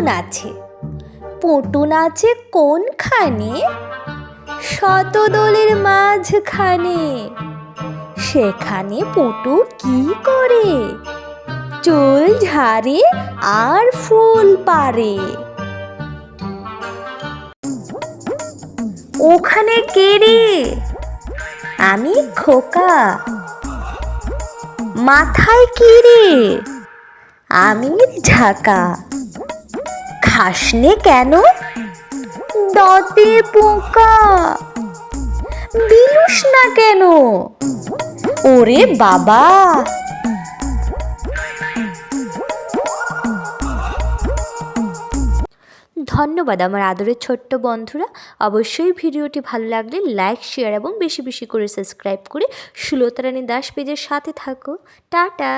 নাচে পটু নাচে কোনখানে? শতদলের মাঝখানে। সেখানে পটু কি করে? চুল ঝাড়ে আর ফুল পারে ওখানে কে রে? আমি খোকা। মাথায় কি রে? আমি ঝাঁকা। খাসনে কেন? দতে পোকা। বিলুস না কেন? ওরে বাবা। ধন্যবাদ আমার আদরের ছোট্ট বন্ধুরা। অবশ্যই ভিডিওটি ভালো লাগলে লাইক, শেয়ার এবং বেশি বেশি করে সাবস্ক্রাইব করে সুলতারানী দাস পেজের সাথে থাকো। টাটা।